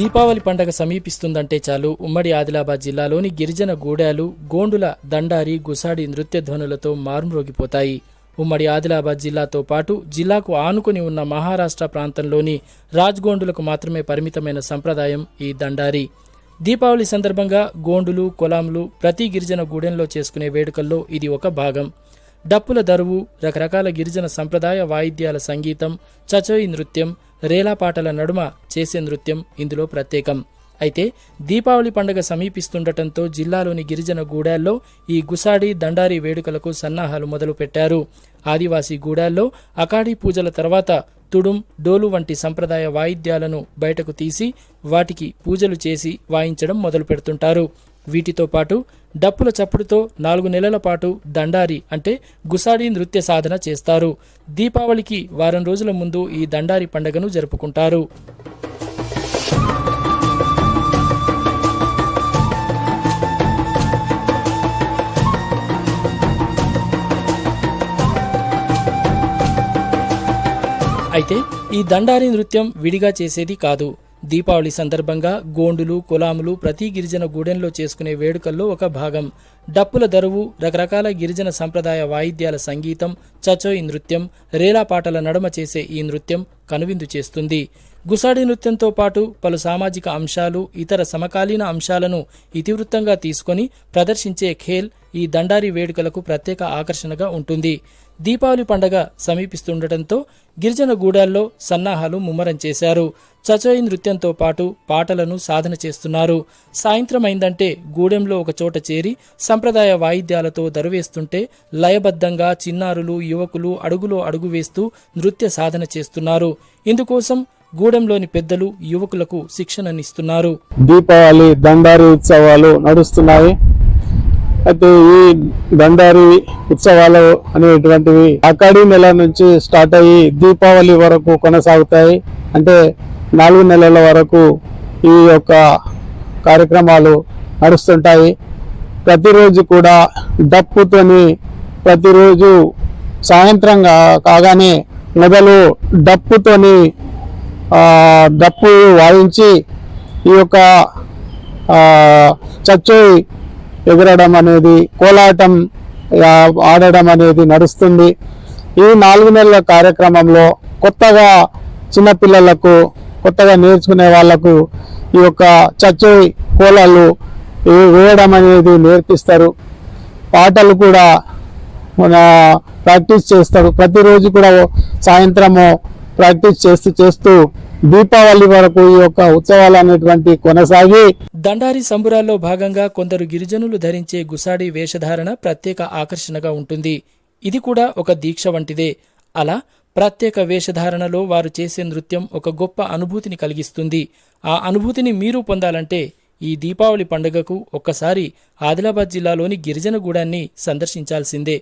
దీపావళి పండగ సమీపిస్తుందంటే చాలు. ఉమ్మడి ఆదిలాబాద్ జిల్లాలోని గిరిజన గూడాలు గోండుల దండారి గుసాడి నృత్య ధ్వనులతో మారుమ్రోగిపోతాయి. ఉమ్మడి ఆదిలాబాద్ జిల్లాతో పాటు జిల్లాకు ఆనుకుని ఉన్న మహారాష్ట్ర ప్రాంతంలోని రాజ్గోండులకు మాత్రమే పరిమితమైన సంప్రదాయం ఈ దండారి. దీపావళి సందర్భంగా గోండులు కొలాంలు ప్రతి గిరిజన గూడెంలో చేసుకునే వేడుకల్లో ఇది ఒక భాగం. డప్పుల దరువు రకరకాల గిరిజన సంప్రదాయ వాయిద్యాల సంగీతం చచోయి నృత్యం రేలా పాటల నడుమ చేసే నృత్యం ఇందులో ప్రత్యేకం. అయితే దీపావళి పండుగ సమీపిస్తుండటంతో జిల్లాలోని గిరిజన గూడాల్లో ఈ గుసాడి దండారి వేడుకలకు సన్నాహాలు మొదలు పెట్టారు. ఆదివాసీ గూడాల్లో అకాడీ పూజల తర్వాత తుడుం డోలు వంటి సంప్రదాయ వాయిద్యాలను బయటకు తీసి వాటికి పూజలు చేసి వాయించడం మొదలు పెడుతుంటారు వీటితో పాటు డప్పుల చప్పుడుతో నాలుగు నెలల పాటు దండారి అంటే గుసాడి నృత్య సాధన చేస్తారు. దీపావళికి వారం రోజుల ముందు ఈ దండారి పండుగను జరుపుకుంటారు. అయితే ఈ దండారి నృత్యం విడిగా చేసేది కాదు. దీపావళి సందర్భంగా గోండులు కులాములు ప్రతి గిరిజన గూడెంలో చేసుకునే వేడుకల్లో ఒక భాగం. డప్పుల దరువు రకరకాల గిరిజన సంప్రదాయ వాయిద్యాల సంగీతం చచోయి నృత్యం రేలా పాటల నడుమ చేసే ఈ నృత్యం కనువిందు చేస్తుంది. గుసాడి నృత్యంతో పాటు పలు సామాజిక అంశాలు ఇతర సమకాలీన అంశాలను ఇతివృత్తంగా తీసుకొని ప్రదర్శించే ఖేల్ ఈ దండారి వేడుకలకు ప్రత్యేక ఆకర్షణగా ఉంటుంది. దీపావళి పండగ సమీపిస్తుండటంతో గిరిజన గూడాల్లో సన్నాహాలు ముమ్మరం చేశారు. చచోయి నృత్యంతో పాటు పాటలను సాధన చేస్తున్నారు. సాయంత్రం అయిందంటే గూడెంలో ఒక చోట చేరి సంప్రదాయ వాయిద్యాలతో దరువేస్తుంటే లయబద్ధంగా చిన్నారులు యువకులు అడుగులో అడుగు వేస్తూ నృత్య సాధన చేస్తున్నారు. ఇందుకోసం గూడెంలోని పెద్దలు యువకులకు శిక్షణనిస్తున్నారు. దీపావళి దండారి ఉత్సవాలు నడుస్తున్నాయి. అయితే ఈ దండారి ఉత్సవాలు అనేటువంటివి అకాడీ నెల నుంచి స్టార్ట్ అయ్యి దీపావళి వరకు కొనసాగుతాయి. అంటే నాలుగు నెలల వరకు ఈ యొక్క కార్యక్రమాలు నడుస్తుంటాయి. ప్రతిరోజు కూడా డప్పుతోని ప్రతిరోజు సాయంత్రం కాగానే మొదలు డప్పుతోని డప్పు వాయించి ఈ యొక్క చచ్చోయి ఎగరడం అనేది కోలాటం ఆడడం అనేది నడుస్తుంది. ఈ నాలుగు నెలల కార్యక్రమంలో కొత్తగా చిన్నపిల్లలకు కొత్తగా నేర్చుకునే వాళ్ళకు ఈ యొక్క చచ్చోయి కోలాలు వేయడం అనేది నేర్పిస్తారు. పాటలు కూడా మన ప్రాక్టీస్ చేస్తారు. ప్రతిరోజు కూడా సాయంత్రము ప్రాక్టీస్ చేస్తూ చేస్తూ దీపావళి వరకు ఈ యొక్క ఉత్సవాలు అనేటువంటి కొనసాగి దండారి సంబురాల్లో భాగంగా కొందరు గిరిజనులు ధరించే గుసాడి వేషధారణ ప్రత్యేక ఆకర్షణగా ఉంటుంది. ఇది కూడా ఒక దీక్ష వంటిదే. అలా ప్రత్యేక వేషధారణలో వారు చేసే నృత్యం ఒక గొప్ప అనుభూతిని కలిగిస్తుంది. ఆ అనుభూతిని మీరు పొందాలంటే ఈ దీపావళి పండుగకు ఒక్కసారి ఆదిలాబాద్ జిల్లాలోని గిరిజనగూడాన్ని సందర్శించాల్సిందే.